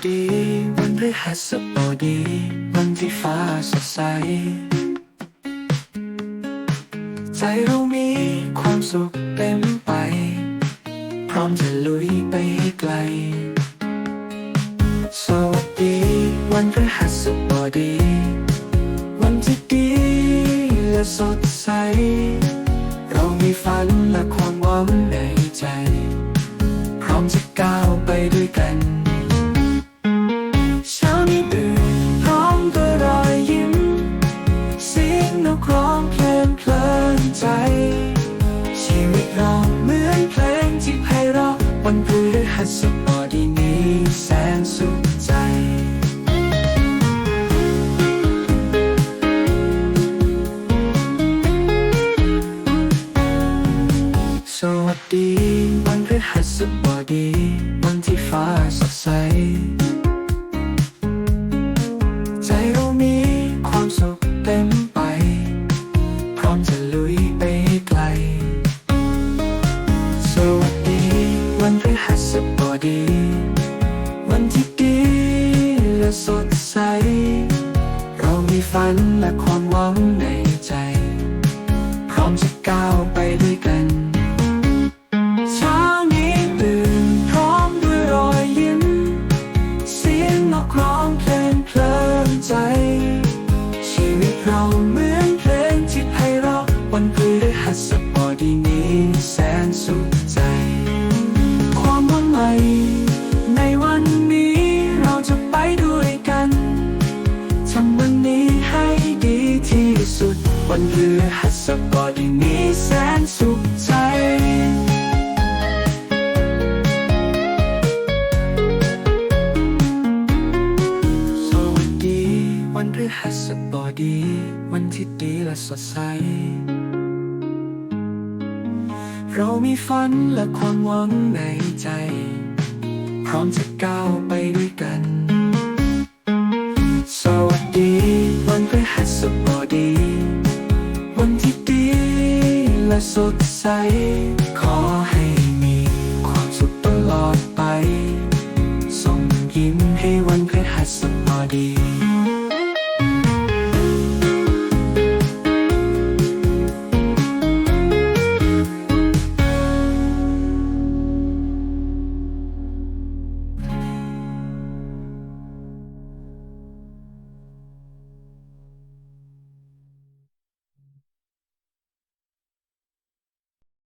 หัสบดีวันที่ฟ้าสดใส ใจเรามีความสุขเต็มไป พร้อมจะลุยไปให้ไกลสวัสดีวันพฤหัสบดี วันที่ดีและสดใส เรามีฝันและความหวังในใจ พร้อมจะก้าว ฤหัสบดีนี้แสนสุขใจ สวัสดีวันฤหัสบดีวันที่ฟ้าสดใส ดี วันที่ดีและสดใส เรามีฝันและความหวังในใจ พร้อมจะก้าวไปด้วยกันเช้านี้ตื่นพร้อมด้วยรอยยิ้ม เสียงนกร้องเพลงเพลินใจ ชีวิตเราเหมือ ฤหัสบดีนี้แสนสุขใจสวัสดี วันพฤหัสบดี วันที่ดีและสดใส เรามีฝันและความหวังในใจ พร้อมจะก้าวไป สดใส ขอให้มีความสุขตลอดไป ส่งยิ้มให้วันพฤหัสบดี